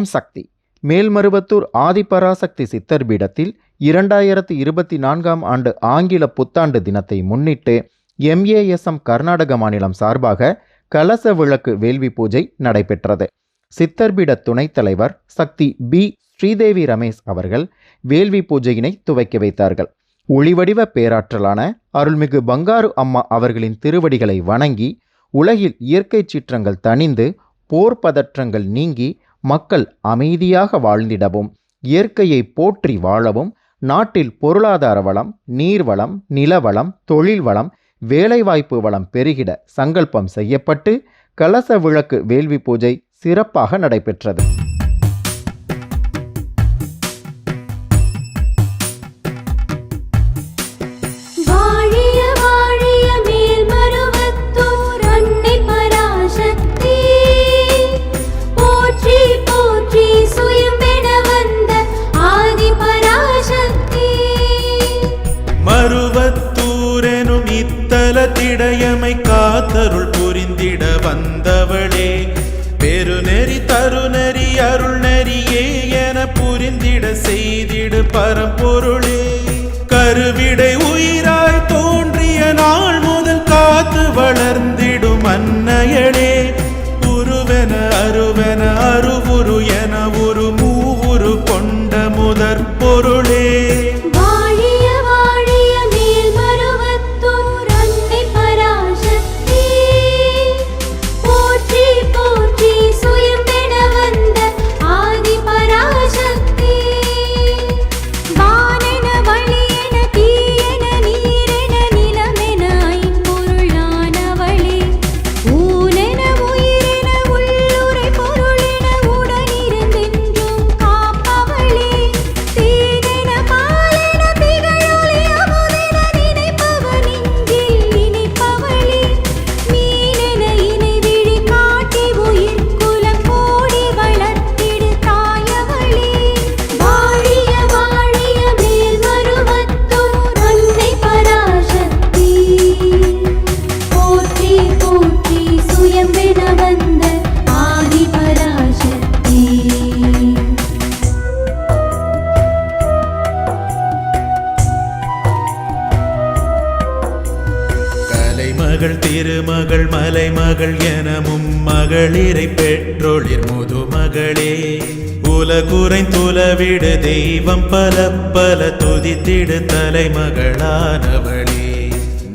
ஓம் சக்தி. மேல்மருவத்தூர் ஆதிபராசக்தி சித்தர் பீடத்தில் இரண்டாயிரத்தி இருபத்தி நான்காம் ஆண்டு ஆங்கில புத்தாண்டு தினத்தை முன்னிட்டு எம்ஏஎஸ்எம் கர்நாடக மாநிலம் சார்பாக கலச விளக்கு வேள்வி பூஜை நடைபெற்றது. சித்தர்பீட துணைத் தலைவர் சக்தி பி. ஸ்ரீதேவி ரமேஷ் அவர்கள் வேள்வி பூஜையினை துவக்கி வைத்தார்கள். ஒளிவடிவ பேராற்றலான அருள்மிகு பங்காரு அம்மா அவர்களின் திருவடிகளை வணங்கி உலகில் இயற்கை சீற்றங்கள் தணிந்து போர் பதற்றங்கள் நீங்கி மக்கள் அமைதியாக வாழ்ந்திடவும் இயற்கையை போற்றி வாழவும் நாட்டில் பொருளாதார வளம் நீர்வளம் நிலவளம் தொழில் வளம் வேலைவாய்ப்பு வளம் பெருகிட சங்கல்பம் செய்யப்பட்டு கலச விளக்கு வேள்வி பூஜை சிறப்பாக நடைபெற்றது. இடையமை காத்தருள் புரிந்திட வந்தவளே. பெருநெறி தருநெறி அருள் நெறியே என புரிந்திட செய்திடு பரம்பொருளே. கருவிடை உலகுரை துலவிடு தெய்வம் பல பல துதித்திடு தலைமகளானவளே.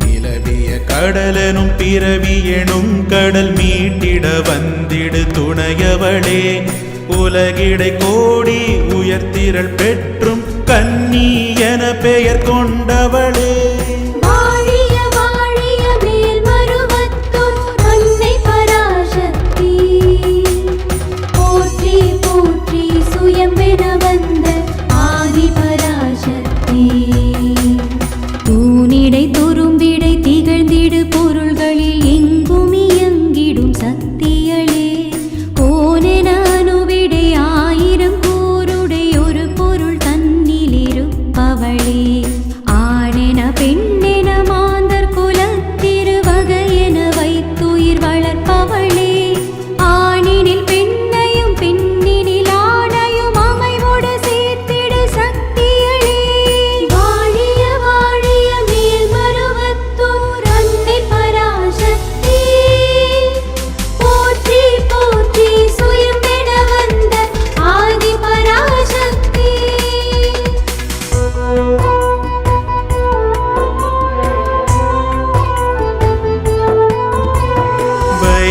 நிலவிய கடலனும் பிறவி எனும் கடல் மீட்டிட வந்திடு துணையவளே. உலகிடை கோடி உயர்த்திரள் பெற்றும் கன்னி என பெயர் கொண்டவளே.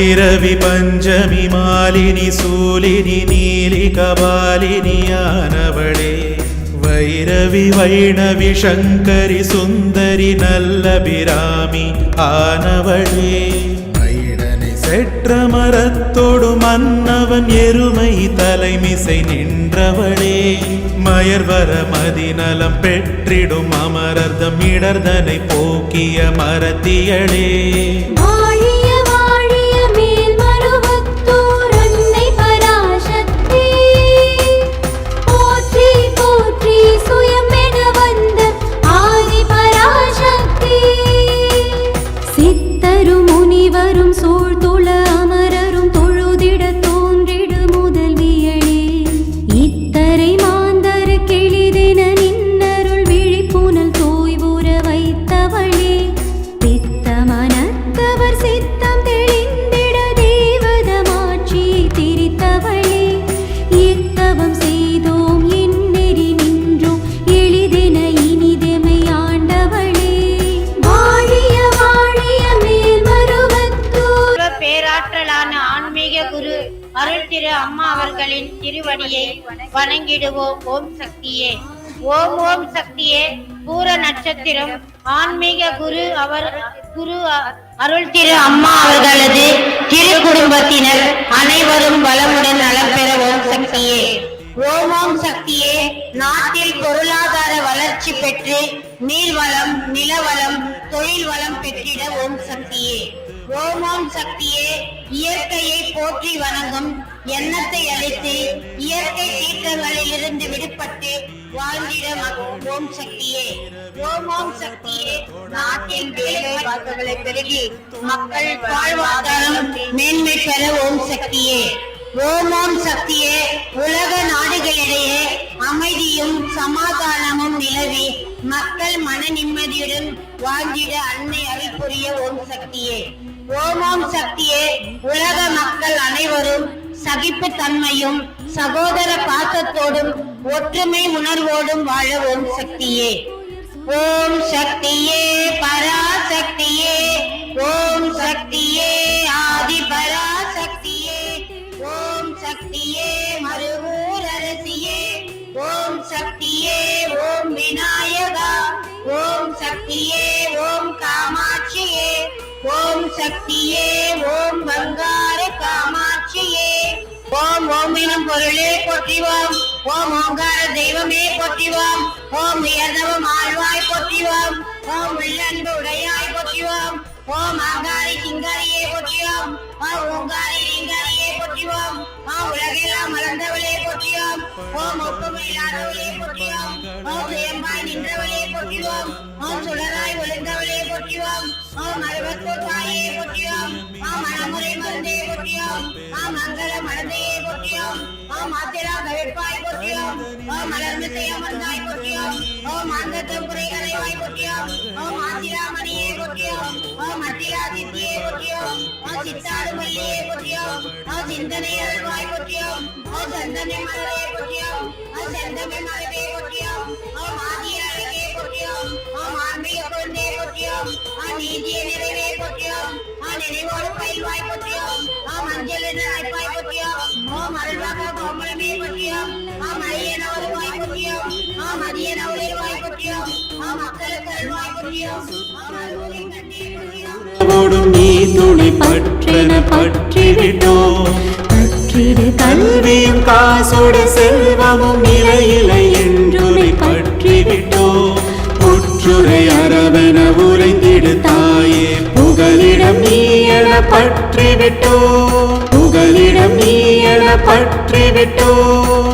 ഭൈരവി പഞ്ചമി മാലിനി സൂലിനി നീലി കപാലിനിയാനവളെ വൈരവി വൈണവി ശങ്കരി സുന്ദരി നല്ല ബിരാമി ആനവളേ மைடனை செற்ற மரத்தோடு மன்னவன் எருமை தலைமிசை நின்றவளே மயர்வர மதிநலம் பெற்றிடும் அமரர்தம் இடர்தனை போக்கிய மரத்தியளே முனிவரும் சூழ்ந்துள வணங்கிடுவோம். ஓம் சக்தியே. ஓம் ஓம் சக்தியே. பூர நட்சத்திரம். ஆன்மீக குரு அவர் குரு அருள் திரு அம்மா அவர்களது திரு குடும்பத்தினர் அனைவரும் வளமுடன் நலம் பெற ஓம் சக்தியே. ஓம் ஓம் சக்தியே. நாட்டில் பொருளாதார வளர்ச்சி பெற்று நீர்வளம் நிலவளம் தொழில் வளம் பெற்றிட ஓம் சக்தியே. ஓம் ஓம் சக்தியே இயற்கையை போற்றி வணங்கும் எண்ணத்தை அழித்து இயற்கை சீற்றங்களில் இருந்து விடுபட்டு வாழ்ந்திட ஓம் சக்தியே. ஓம் ஓம் சக்தியே நாட்டின் வேலை வாய்ப்புகளை பெருகி மக்கள் வாழ்வாதாரம் மேன்மை பெற ஓம் சக்தியே. ஓம் சக்தியே உலக நாடுகளிடையே அமைதியும் சமாதானமும் நிலவி மக்கள் மன நிம்மதியுடன் வாழ்ந்திட அன்னை அருள் புரிய ஓம் சக்தியே. ஓமோம் சக்தியே உலக மக்கள் அனைவரும் சகிப்பு தன்மையும் சகோதர பாசத்தோடும் ஒற்றுமை உணர்வோடும் வாழ ஓம் சக்தியே. ஓம் சக்தியே. சக்தியே ஓம் பங்கார காமாட்சியே. ஓம் ஓம் இனம் பொருளே போற்றிவோம். ஓம் ஓங்கார தெய்வமே போற்றிவோம். ஓம் உயர்ந்தவம் ஆழ்வாய் போற்றிவோம். ஓம் உள்ளன்பு உடையாய் போற்றிவோம். ஓம் ஆங்காரி சிங்காரியே போற்றியோம் ஓம் ஓங்காரி லிங்காரியே போற்றிவோம். ஓம் உலகெல்லாம் மறந்தவளே போற்றியோம் ஓம் ஒப்புமை இல்லாதவளே போற்றியோம் ஓம் சுயம்பாய் நின்றவளே போற்றிவோம். ஓம் சுடராய் ஒழுந்தவளே போற்றிவோம் ஓம் அறுபத்தோர் தாயே போற்றியோம் ஓம் மனமுறை மருந்தே போற்றியோம் ஓம் மங்கள மனதையே போற்றியோம் ஓம் ஆத்திரா கவிழ்ப்பாய் போற்றியோம் ஓம் மலர்ந்து செய்ய மருந்தாய் போற்றியோம் ஓம் ஆந்தத்தம் குறைகளைவாய் போற்றியோம் ஓம் ஆத்திராமணியே போற்றியோம் ஓம் அத்திரா சித்தியே போற்றியோம் ஓம் சித்தாடு மல்லியே போற்றியோம் ஓம் சிந்தனை அருள்வாய் போற்றியோம் ஓம் சந்தனை மலரே போற்றியோம் ஓம் செந்தமை மலரே போற்றியோம் ஓம் ஆதிய அழகே போற்றியோம் ஓம் ஆன்மீக குழந்தையே போற்றியோம் ஓம் நீதிய நிறைவே போற்றியோம் ஓம் நினைவோடு பயில்வாய் போற்றியோம் ஓம் அஞ்சல் என்ற அழைப்பாய் போற்றியோம் ஓம் அருள்வாக கோமலமே போற்றியோம் ஓம் அரியன போற்றியோம் அரியன உழைவாய் போற்றியோம் மக்களுக்கு அருள்வாய் ஓடும் நீ துணை பற்றென பற்றிவிட்டோம் பற்றிடு கல்வியும் காசோடு செல்வமும் நிலையிலை என்றுரை பற்றிவிட்டோம் புற்றுரை அரவென என பற்றிவிட்டோம் புகலிடம் நீ என பற்றிவிட்டோம் வாழிய